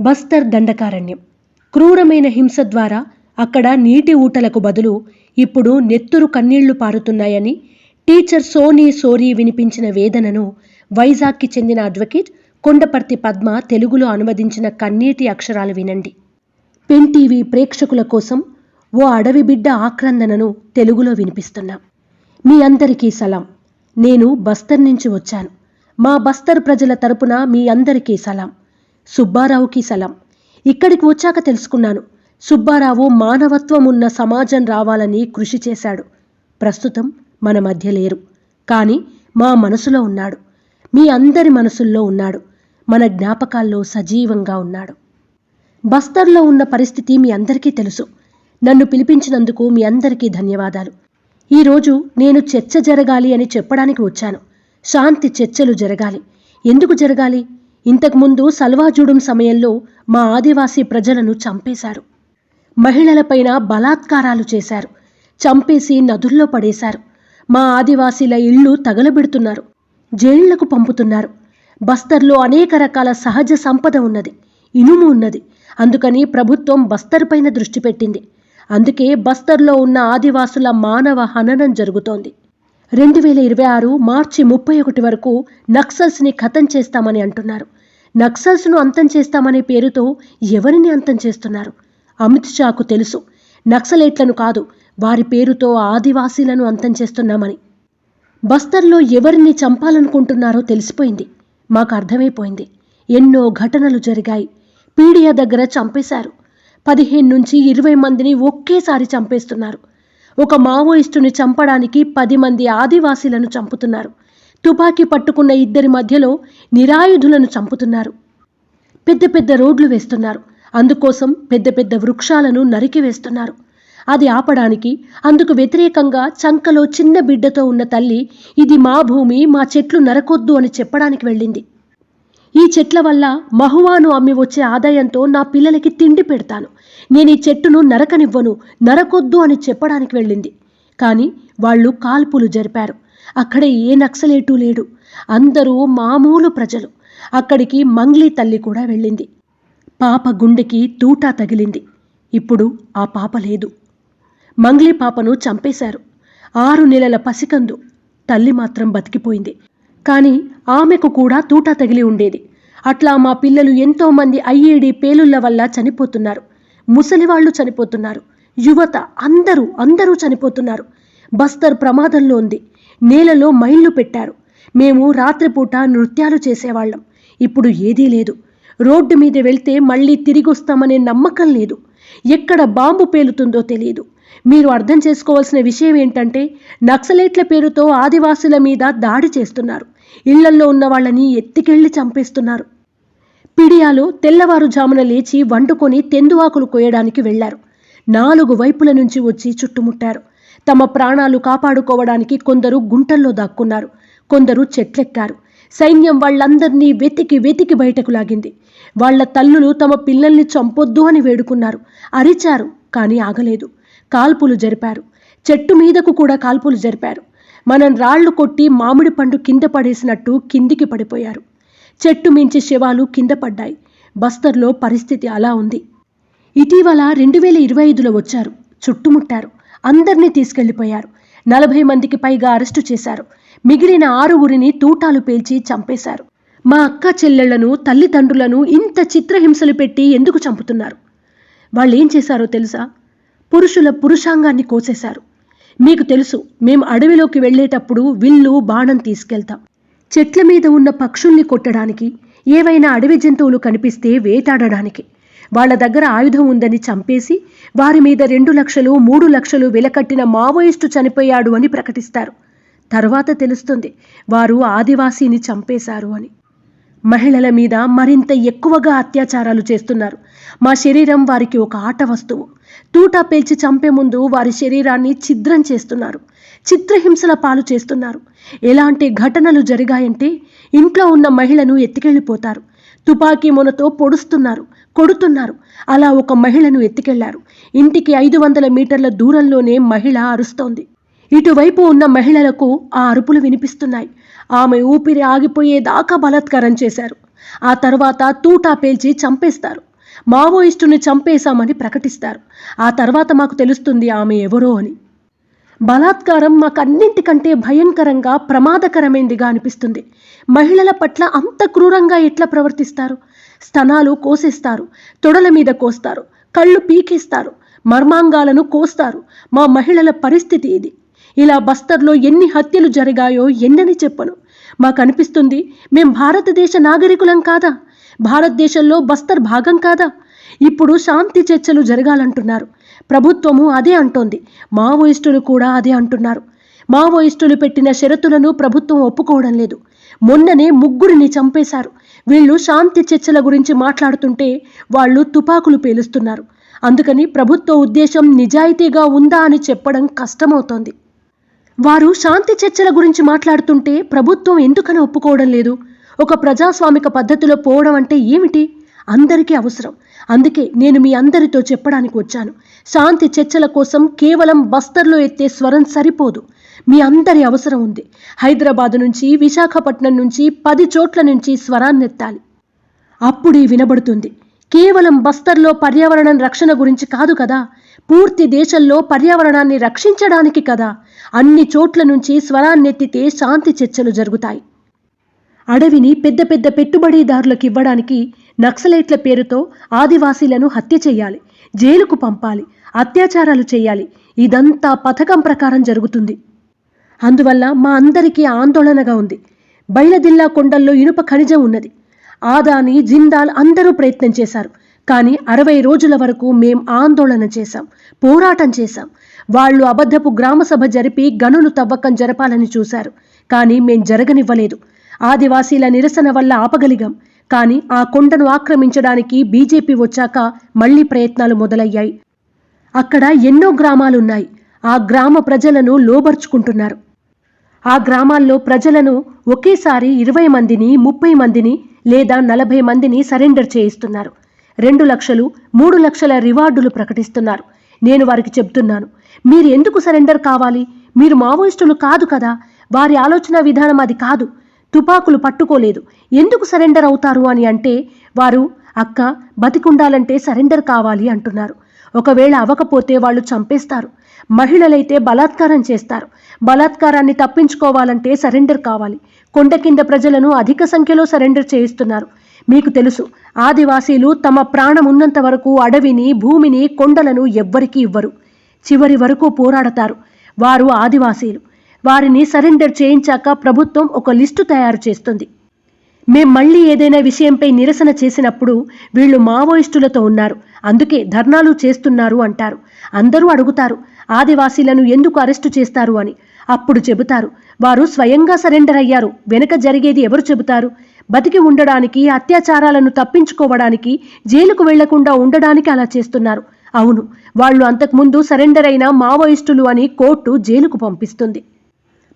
బస్తర్ దండకారణ్యం. క్రూరమైన హింస ద్వారా అక్కడ నీటి ఊటలకు బదులు ఇప్పుడు నెత్తురు కన్నీళ్ళు పారుతున్నాయని టీచర్ సోనీ సోరీ వినిపించిన వేదనను వైజాగ్కి చెందిన అడ్వకేట్ కొండపర్తి పద్మ తెలుగులో అనువదించిన కన్నీటి అక్షరాలు వినండి. పెన్ టీవీ ప్రేక్షకుల కోసం ఓ అడవి బిడ్డ ఆక్రందనను తెలుగులో వినిపిస్తున్నాం. మీ అందరికీ సలాం. నేను బస్తర్ నుంచి వచ్చాను. మా బస్తర్ ప్రజల తరపున మీ అందరికీ సలాం. సుబ్బారావుకి సలాం. ఇక్కడికి వచ్చాక తెలుసుకున్నాను. సుబ్బారావు మానవత్వం ఉన్న సమాజం రావాలని కృషి చేశాడు. ప్రస్తుతం మన మధ్య లేరు. కానీ మా మనసులో ఉన్నాడు. మీ అందరి మనసుల్లో ఉన్నాడు. మన జ్ఞాపకాల్లో సజీవంగా ఉన్నాడు. బస్తర్లో ఉన్న పరిస్థితి మీ అందరికీ తెలుసు. నన్ను పిలిపించినందుకు మీ అందరికీ ధన్యవాదాలు. ఈరోజు నేను చర్చ జరగాలి అని చెప్పడానికి వచ్చాను. శాంతి చర్చలు జరగాలి. ఎందుకు జరగాలి? ఇంతకుముందు సల్వాజూడం సమయంలో మా ఆదివాసీ ప్రజలను చంపేశారు. మహిళలపైన బలాత్కారాలు చేశారు. చంపేసి నదుల్లో పడేశారు. మా ఆదివాసీల ఇళ్ళు తగలబెడుతున్నారు. జైళ్ళకు పంపుతున్నారు. బస్తర్లో అనేక రకాల సహజ సంపద ఉన్నది. ఇనుము ఉన్నది. అందుకని ప్రభుత్వం బస్తర్ పైన దృష్టి పెట్టింది. అందుకే బస్తర్లో ఉన్న ఆదివాసుల మానవ హననం జరుగుతోంది. రెండు వేల ఇరవై ఆరు మార్చి ముప్పై ఒకటి వరకు నక్సల్స్ని ఖతం చేస్తామని అంటున్నారు. నక్సల్స్ను అంతం చేస్తామనే పేరుతో ఎవరిని అంతం చేస్తున్నారు? అమిత్ షాకు తెలుసు. నక్సలేట్లను కాదు వారి పేరుతో ఆదివాసీలను అంతం చేస్తున్నామని. బస్తర్లో ఎవరిని చంపాలనుకుంటున్నారో తెలిసిపోయింది. మాకు అర్థమైపోయింది. ఎన్నో ఘటనలు జరిగాయి. పీడియా దగ్గర చంపేశారు. పదిహేను నుంచి ఇరవై మందిని ఒకేసారి చంపేస్తున్నారు. ఒక మావోయిస్టుని చంపడానికి పది మంది ఆదివాసీలను చంపుతున్నారు. తుపాకీ పట్టుకున్న ఇద్దరి మధ్యలో నిరాయుధులను చంపుతున్నారు. పెద్ద పెద్ద రోడ్లు వేస్తున్నారు. అందుకోసం పెద్ద పెద్ద వృక్షాలను నరికి వేస్తున్నారు. అది ఆపడానికి అందుకు వ్యతిరేకంగా చంకలో చిన్న బిడ్డతో ఉన్న తల్లి ఇది మా భూమి మా చెట్లు నరకొద్దు అని చెప్పడానికి వెళ్ళింది. ఈ చెట్ల వల్ల మహువాను అమ్మి వచ్చే ఆదాయంతో నా పిల్లలకి తిండి పెడతాను. నేను ఈ చెట్టును నరకనివ్వను నరకొద్దు అని చెప్పడానికి వెళ్ళింది. కానీ వాళ్ళు కాల్పులు జరిపారు. అక్కడ ఏ నక్సలేటూ లేడు. అందరూ మామూలు ప్రజలు. అక్కడికి మంగ్లీ తల్లి కూడా వెళ్ళింది. పాప గుండెకి తూటా తగిలింది. ఇప్పుడు ఆ పాప లేదు. మంగ్లీ పాపను చంపేశారు. ఆరు నెలల పసికందు తల్లి మాత్రం బతికిపోయింది. కానీ ఆమెకు కూడా తూటా తగిలి ఉండేది. అట్లా మా పిల్లలు ఎంతోమంది ఐఏడి పేలుళ్ళ వల్ల చనిపోతున్నారు. ముసలివాళ్ళు చనిపోతున్నారు. యువత అందరూ అందరూ చనిపోతున్నారు. బస్తర్ ప్రమాదంలో ఉంది. నేలలో మైళ్ళు పెట్టారు. మేము రాత్రిపూట నృత్యాలు చేసేవాళ్ళం. ఇప్పుడు ఏదీ లేదు. రోడ్డు మీద వెళ్తే మళ్ళీ తిరిగి వస్తామనే నమ్మకం లేదు. ఎక్కడ బాంబు పేలుతుందో తెలియదు. మీరు అర్థం చేసుకోవాల్సిన విషయం ఏంటంటే నక్సలైట్ల పేరుతో ఆదివాసుల మీద దాడి చేస్తున్నారు. ఇళ్ళల్లో ఉన్న వాళ్ళని ఎత్తికెళ్ళి చంపేస్తున్నారు. పిడియాలో తెల్లవారుజామున లేచి వండుకొని తెందువాకులు కోయడానికి వెళ్ళారు. నాలుగు వైపుల నుంచి వచ్చి చుట్టుముట్టారు. తమ ప్రాణాలు కాపాడుకోవడానికి కొందరు గుంటల్లో దాక్కున్నారు. కొందరు చెట్లెక్కారు. సైన్యం వాళ్ళందరినీ వెతికి వెతికి బయటకు లాగింది. వాళ్ళ తల్లులు తమ పిల్లల్ని చంపొద్దు అని వేడుకున్నారు. అరిచారు కానీ ఆగలేదు. కాల్పులు జరిపారు. చెట్టు మీదకు కూడా కాల్పులు జరిపారు. మనం రాళ్ళు కొట్టి మామిడి పండు కింద పడేసినట్టు కిందికి పడిపోయారు. చెట్టు మించి శవాలు కింద పడ్డాయి. బస్తర్లో పరిస్థితి అలా ఉంది. ఇటీవల రెండు వేల ఇరవై ఐదులో వచ్చారు. చుట్టుముట్టారు. అందరినీ తీసుకెళ్ళిపోయారు. నలభై మందికి పైగా అరెస్టు చేశారు. మిగిలిన ఆరుగురిని తూటాలు పేల్చి చంపేశారు. మా అక్క చెల్లెళ్ళను తల్లిదండ్రులను ఇంత చిత్రహింసలు పెట్టి ఎందుకు చంపుతున్నారు? వాళ్ళు ఏం చేశారో తెలుసా? పురుషుల పురుషాంగాన్ని కోసేశారు. మీకు తెలుసు మేము అడవిలోకి వెళ్ళేటప్పుడు విల్లు బాణం తీసుకెళ్తాం. చెట్ల మీద ఉన్న పక్షుల్ని కొట్టడానికి ఏవైనా అడవి జంతువులు కనిపిస్తే వేటాడడానికి. వాళ్ళ దగ్గర ఆయుధం ఉందని చంపేసి వారి మీద రెండు లక్షలు మూడు లక్షలు వెలకట్టిన మావోయిస్టు చనిపోయాడు అని ప్రకటిస్తారు. తర్వాత తెలుస్తుంది వారు ఆదివాసీని చంపేశారు అని. మహిళల మీద మరింత ఎక్కువగా అత్యాచారాలు చేస్తున్నారు. మా శరీరం వారికి ఒక ఆట వస్తువు. తూటా పేల్చి చంపే ముందు వారి శరీరాన్ని ఛిద్రం చేస్తున్నారు. చిత్రహింసల పాలు చేస్తున్నారు. ఎలాంటి ఘటనలు జరిగాయంటే ఇంట్లో ఉన్న మహిళను ఎత్తుకెళ్ళిపోతారు. తుపాకీ మొనతో పొడుస్తున్నారు కొడుతున్నారు. అలా ఒక మహిళను ఎత్తుకెళ్ళారు. ఇంటికి ఐదు వందల మీటర్ల దూరంలోనే మహిళ అరుస్తోంది. ఇటువైపు ఉన్న మహిళలకు ఆ అరుపులు వినిపిస్తున్నాయి. ఆమె ఊపిరి ఆగిపోయేదాకా బలాత్కారం చేశారు. ఆ తర్వాత తూటా పేల్చి చంపేస్తారు. మావోయిస్టుని చంపేశామని ప్రకటిస్తారు. ఆ తర్వాత మాకు తెలుస్తుంది ఆమె ఎవరో అని. బలాత్కారం మాకన్నింటికంటే భయంకరంగా ప్రమాదకరమైందిగా అనిపిస్తుంది. మహిళల పట్ల అంత క్రూరంగా ఎట్లా ప్రవర్తిస్తారు? స్తనాలు కోసేస్తారు తొడల మీద కోస్తారు కళ్ళు పీకేస్తారు మర్మాంగాలను కోస్తారు. మా మహిళల పరిస్థితి ఇది. ఇలా బస్తర్లో ఎన్ని హత్యలు జరిగాయో ఎన్నని చెప్పను. మాకు అనిపిస్తుంది మేం భారతదేశ నాగరికులం కాదా? భారతదేశంలో బస్తర్ భాగం కాదా? ఇప్పుడు శాంతి చర్చలు జరగాలంటున్నారు. ప్రభుత్వము అదే అంటోంది. మావోయిస్టులు కూడా అదే అంటున్నారు. మావోయిస్టులు పెట్టిన షరతులను ప్రభుత్వం ఒప్పుకోవడం లేదు. మొన్ననే ముగ్గురిని చంపేశారు. వీళ్ళు శాంతి చర్చల గురించి మాట్లాడుతుంటే వాళ్ళు తుపాకులు పేలుస్తున్నారు. అందుకని ప్రభుత్వ ఉద్దేశం నిజాయితీగా ఉందా అని చెప్పడం కష్టమవుతోంది. వారు శాంతి చర్చల గురించి మాట్లాడుతుంటే ప్రభుత్వం ఎందుకని ఒప్పుకోవడం లేదు? ఒక ప్రజాస్వామిక పద్ధతిలో పోవడం అంటే ఏమిటి? అందరికీ అవసరం. అందుకే నేను మీ అందరితో చెప్పడానికి వచ్చాను. శాంతి చర్చల కోసం కేవలం బస్తర్లో ఎత్తే స్వరం సరిపోదు. మీ అందరి అవసరం ఉంది. హైదరాబాద్ నుంచి విశాఖపట్నం నుంచి పది చోట్ల నుంచి స్వరాన్ని ఎత్తాలి. అప్పుడే వినబడుతుంది. కేవలం బస్తర్లో పర్యావరణం రక్షణ గురించి కాదు కదా? పూర్తి దేశంలో పర్యావరణాన్ని రక్షించడానికి కదా? అన్ని చోట్ల నుంచి స్వరాన్నెత్తితే శాంతి చర్చలు జరుగుతాయి. అడవిని పెద్ద పెద్ద పెట్టుబడిదారులకు ఇవ్వడానికి నక్సలైట్ల పేరుతో ఆదివాసీలను హత్య చేయాలి జైలుకు పంపాలి అత్యాచారాలు చేయాలి. ఇదంతా పథకం ప్రకారం జరుగుతుంది. అందువల్ల మా అందరికీ ఆందోళనగా ఉంది. బైలదిల్లా కొండల్లో ఇనుప ఖనిజం ఉన్నది. ఆదాని జిందాల్ అందరూ ప్రయత్నం చేశారు. కానీ అరవై రోజుల వరకు మేం ఆందోళన చేశాం పోరాటం చేశాం. వాళ్ళు అబద్ధపు గ్రామసభ జరిపి గనులు తవ్వకం జరపాలని చూశారు. కానీ మేం జరగనివ్వలేదు. ఆదివాసీల నిరసన వల్ల ఆపగలిగాం. కానీ ఆ కొండను ఆక్రమించడానికి బీజేపీ వచ్చాక మళ్ళీ ప్రయత్నాలు మొదలయ్యాయి. అక్కడ ఎన్నో గ్రామాలున్నాయి. ఆ గ్రామ ప్రజలను లోబర్చుకుంటున్నారు. ఆ గ్రామాల్లో ప్రజలను ఒకేసారి ఇరవై మందిని ముప్పై మందిని లేదా నలభై మందిని సరెండర్ చేయిస్తున్నారు. రెండు లక్షలు మూడు లక్షల రివార్డులు ప్రకటిస్తున్నారు. నేను వారికి చెప్తున్నాను మీరు ఎందుకు సరెండర్ కావాలి? మీరు మావోయిస్టులు కాదు కదా. వారి ఆలోచన విధానం అది కాదు. తుపాకులు పట్టుకోలేదు. ఎందుకు సరెండర్ అవుతారు అని అంటే వారు అక్క బతికుండాలంటే సరెండర్ కావాలి అంటున్నారు. ఒకవేళ అవ్వకపోతే వాళ్ళు చంపేస్తారు. మహిళలైతే బలాత్కారం చేస్తారు. బలాత్కారాన్ని తప్పించుకోవాలంటే సరెండర్ కావాలి. కొండ కింద ప్రజలను అధిక సంఖ్యలో సరెండర్ చేయిస్తున్నారు. మీకు తెలుసు ఆదివాసీలు తమ ప్రాణం ఉన్నంత వరకు అడవిని భూమిని కొండలను ఎవ్వరికీ ఇవ్వరు. చివరి వరకు పోరాడతారు. వారు ఆదివాసీలు. వారిని సరెండర్ చేయించాక ప్రభుత్వం ఒక లిస్టు తయారు చేస్తుంది. మేం మళ్ళీ ఏదైనా విషయంపై నిరసన చేసినప్పుడు వీళ్ళు మావోయిస్టులతో ఉన్నారు. అందుకే ధర్నాలు చేస్తున్నారు అంటారు. అందరూ అడుగుతారు ఆదివాసీలను ఎందుకు అరెస్టు చేస్తారు అని. అప్పుడు చెబుతారు వారు స్వయంగా సరెండర్ అయ్యారు వెనుక జరిగేది ఎవరు చెబుతారు? బతికి ఉండడానికి అత్యాచారాలను తప్పించుకోవడానికి జైలుకు వెళ్ళకుండా ఉండడానికి అలా చేస్తున్నారు. అవును వాళ్ళు అంతకుముందు సరెండర్ అయిన మావోయిస్టులు అని కోర్టు జైలుకు పంపిస్తుంది.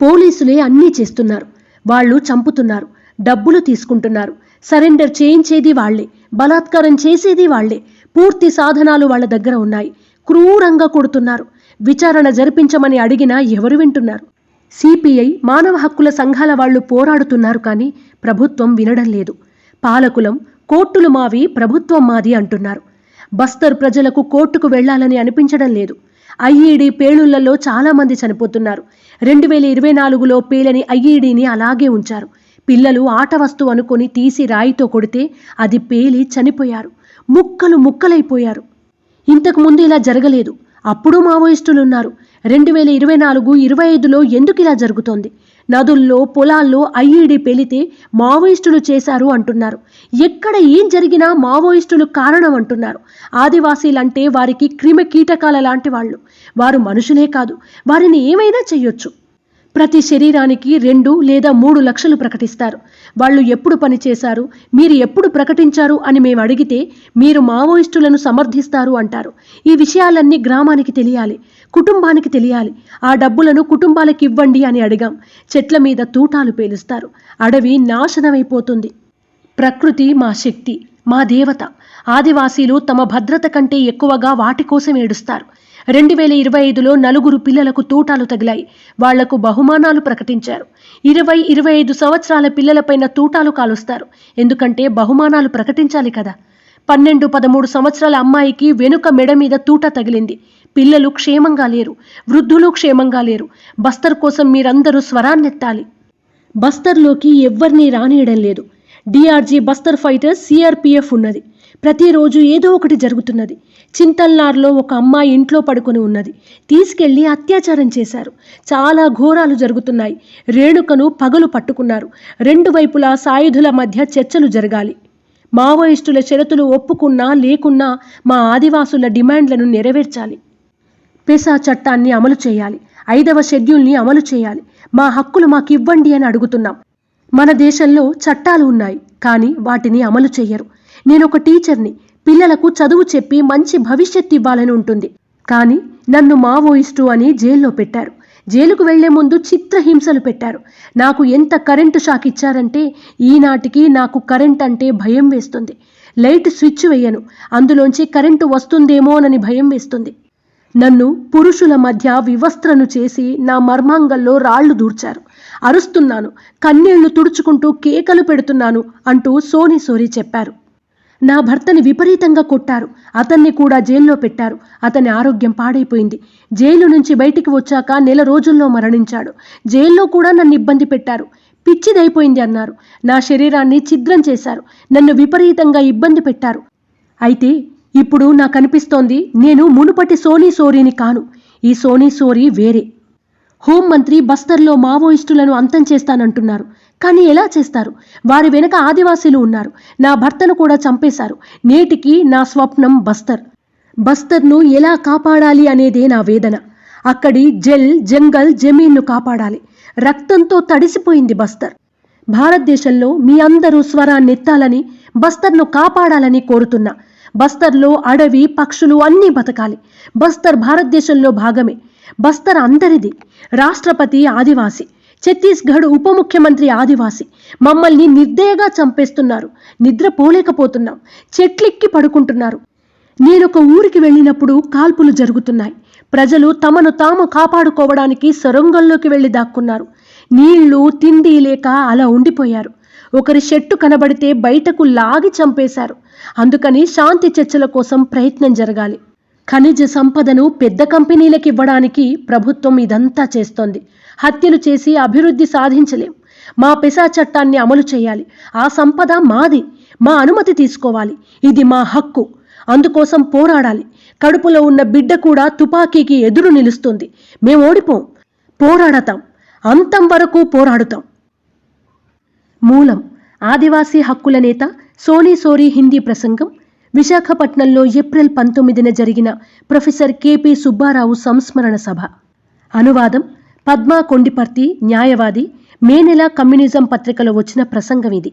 పోలీసులే అన్నీ చేస్తున్నారు. వాళ్ళు చంపుతున్నారు. డబ్బులు తీసుకుంటున్నారు. సరెండర్ చేయించేది వాళ్ళే బలాత్కారం చేసేది వాళ్ళే పూర్తి సాధనాలు వాళ్ళ దగ్గర ఉన్నాయి. క్రూరంగా కొడుతున్నారు. విచారణ జరిపించమని అడిగినా ఎవరు వింటున్నారు? సిపిఐ మానవ హక్కుల సంఘాల వాళ్ళు పోరాడుతున్నారు కానీ ప్రభుత్వం వినడం లేదు. పాలకులం కోర్టులు మావి ప్రభుత్వం మాది అంటున్నారు. బస్తర్ ప్రజలకు కోర్టుకు వెళ్ళాలని అనిపించడం లేదు. ఐఈడి పేలుళ్ళలో చాలా మంది చనిపోతున్నారు. రెండు వేల ఇరవై నాలుగులో పేలని ఐఈడిని అలాగే ఉంచారు. పిల్లలు ఆట వస్తువు అనుకొని తీసి రాయితో కొడితే అది పేలి చనిపోయారు. ముక్కలు ముక్కలైపోయారు. ఇంతకు ముందు ఇలా జరగలేదు. అప్పుడు మావోయిస్టులు ఉన్నారు రెండు వేల ఇరవై నాలుగు ఇరవై ఐదులో ఎందుకు ఇలా జరుగుతోంది? నదుల్లో పొలాల్లో ఐఈడీ పెలితే మావోయిస్టులు చేశారు అంటున్నారు. ఎక్కడ ఏం జరిగినా మావోయిస్టులు కారణం అంటున్నారు. ఆదివాసీలంటే వారికి క్రిమి కీటకాల లాంటి వాళ్ళు. వారు మనుషులే కాదు వారిని ఏమైనా చెయ్యొచ్చు. ప్రతి శరీరానికి రెండు లేదా మూడు లక్షలు ప్రకటిస్తారు. వాళ్ళు ఎప్పుడు పనిచేశారు? మీరు ఎప్పుడు ప్రకటించారు అని మేము అడిగితే మీరు మావోయిస్టులను సమర్థిస్తారు అంటారు. ఈ విషయాలన్నీ గ్రామానికి తెలియాలి కుటుంబానికి తెలియాలి. ఆ డబ్బులను కుటుంబాలకు ఇవ్వండి అని అడిగాం. చెట్ల మీద తూటాలు పేలుస్తారు. అడవి నాశనమైపోతుంది. ప్రకృతి మా శక్తి మా దేవత. ఆదివాసీలు తమ భద్రత కంటే ఎక్కువగా వాటి కోసం ఏడుస్తారు. రెండు వేల ఇరవై ఐదులో నలుగురు పిల్లలకు తూటాలు తగిలాయి. వాళ్ళకు బహుమానాలు ప్రకటించారు. ఇరవై ఇరవై ఐదు సంవత్సరాల పిల్లలపైన తూటాలు కాలుస్తారు. ఎందుకంటే బహుమానాలు ప్రకటించాలి కదా. పన్నెండు పదమూడు సంవత్సరాల అమ్మాయికి వెనుక మెడ మీద తూట తగిలింది. పిల్లలు క్షేమంగా లేరు. వృద్ధులు క్షేమంగా లేరు. బస్తర్ కోసం మీరందరూ స్వరాన్నెత్తాలి. బస్తర్లోకి ఎవ్వరినీ రానియడం లేదు. డిఆర్జీ బస్తర్ ఫైటర్ సిఆర్పిఎఫ్ ఉన్నది. ప్రతిరోజు ఏదో ఒకటి జరుగుతున్నది. చింతల్నార్లో ఒక అమ్మాయి ఇంట్లో పడుకొని ఉన్నది. తీసుకెళ్ళి అత్యాచారం చేశారు. చాలా ఘోరాలు జరుగుతున్నాయి. రేణుకను పగలు పట్టుకున్నారు. రెండు వైపులా సాయుధుల మధ్య చర్చలు జరగాలి. మావోయిస్టుల షరతులు ఒప్పుకున్నా లేకున్నా మా ఆదివాసుల డిమాండ్లను నెరవేర్చాలి. పెసా చట్టాన్ని అమలు చేయాలి. ఐదవ షెడ్యూల్ని అమలు చేయాలి. మా హక్కులు మాకు ఇవ్వండి అని అడుగుతున్నాం. మన దేశంలో చట్టాలు ఉన్నాయి కానీ వాటిని అమలు చేయరు. నేను ఒక టీచర్ని పిల్లలకు చదువు చెప్పి మంచి భవిష్యత్తు ఇవ్వాలని ఉంటుంది. కానీ నన్ను మావోయిస్టు అని జైల్లో పెట్టారు. జైలుకు వెళ్ళే ముందు చిత్రహింసలు పెట్టారు. నాకు ఎంత కరెంటు షాక్ ఇచ్చారంటే ఈనాటికి నాకు కరెంట్ అంటే భయం వేస్తుంది. లైట్ స్విచ్ వేయను. అందులోంచి కరెంటు వస్తుందేమోనని భయం వేస్తుంది. నన్ను పురుషుల మధ్య వివస్త్రను చేసి నా మర్మాంగంలో రాళ్ళు దూర్చారు. అరుస్తున్నాను కన్నీళ్ళు తుడుచుకుంటూ కేకలు పెడుతున్నాను అంటూ సోని సోరి చెప్పారు. నా భర్తని విపరీతంగా కొట్టారు. అతన్ని కూడా జైల్లో పెట్టారు. అతని ఆరోగ్యం పాడైపోయింది. జైలు నుంచి బయటికి వచ్చాక నెల రోజుల్లో మరణించాడు. జైల్లో కూడా నన్ను ఇబ్బంది పెట్టారు. పిచ్చిదైపోయింది అన్నారు. నా శరీరాన్ని ఛిద్రం చేశారు. నన్ను విపరీతంగా ఇబ్బంది పెట్టారు. అయితే ఇప్పుడు నాకు అనిపిస్తోంది నేను మునుపటి సోనీ సోరీని కాను. ఈ సోనీ సోరీ వేరే. హోంమంత్రి బస్తర్లో మావోయిస్టులను అంతం చేస్తానంటున్నారు. కానీ ఎలా చేస్తారు? వారి వెనక ఆదివాసీలు ఉన్నారు. నా భర్తను కూడా చంపేశారు. నేటికి నా స్వప్నం బస్తర్. బస్తర్ను ఎలా కాపాడాలి అనేదే నా వేదన. అక్కడి జెల్ జంగల్ జమీన్ను కాపాడాలి. రక్తంతో తడిసిపోయింది బస్తర్. భారతదేశంలో మీ అందరూ స్వరాన్నెత్తాలని బస్తర్ను కాపాడాలని కోరుతున్నా. బస్తర్లో అడవి పక్షులు అన్నీ బతకాలి. బస్తర్ భారతదేశంలో భాగమే. బస్తర్ అందరిది. రాష్ట్రపతి ఆదివాసి ఛత్తీస్గఢ్ ఉప ముఖ్యమంత్రి ఆదివాసి. మమ్మల్ని నిర్దయగా చంపేస్తున్నారు. నిద్రపోలేకపోతున్నాం చెట్లెక్కి పడుకుంటున్నారు. నేనొక ఊరికి వెళ్ళినప్పుడు కాల్పులు జరుగుతున్నాయి. ప్రజలు తమను తాము కాపాడుకోవడానికి సొరంగంలోకి వెళ్ళి దాక్కున్నారు. నీళ్ళు తిండి లేక అలా ఉండిపోయారు. ఒకరి షెట్టు కనబడితే బయటకు లాగి చంపేశారు. అందుకని శాంతి చర్చల కోసం ప్రయత్నం జరగాలి. ఖనిజ సంపదను పెద్ద కంపెనీలకు ఇవ్వడానికి ప్రభుత్వం ఇదంతా చేస్తోంది. హత్యలు చేసి అభివృద్ధి సాధించలేం. మా పెసా చట్టాన్ని అమలు చేయాలి. ఆ సంపద మాది. మా అనుమతి తీసుకోవాలి. ఇది మా హక్కు. అందుకోసం పోరాడాలి. కడుపులో ఉన్న బిడ్డ కూడా తుపాకీకి ఎదురు నిలుస్తుంది. మేము ఓడిపోం. పోరాడతాం. అంతం వరకు పోరాడుతాం. మూలం. ఆదివాసీ హక్కుల నేత సోనీ సోరీ హిందీ ప్రసంగం. విశాఖపట్నంలో ఏప్రిల్ పంతొమ్మిదిన జరిగిన ప్రొఫెసర్ కెపి సుబ్బారావు సంస్మరణ సభ. అనువాదం పద్మా కొండిపర్తి న్యాయవాది మే నెల కమ్యూనిజం పత్రికలో వచ్చిన ప్రసంగం ఇది.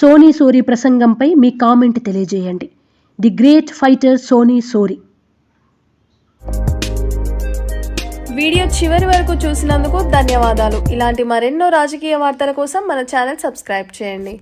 సోనీ సోరీ ప్రసంగంపై మీ కామెంట్ తెలియజేయండి. The great fighter Soni Sori. Video చివరి వరకు చూసినందుకు ధన్యవాదాలు. ఇలాంటి మరెన్నో రాజకీయ వార్తల కోసం మన ఛానల్ సబ్స్క్రైబ్ చేయండి.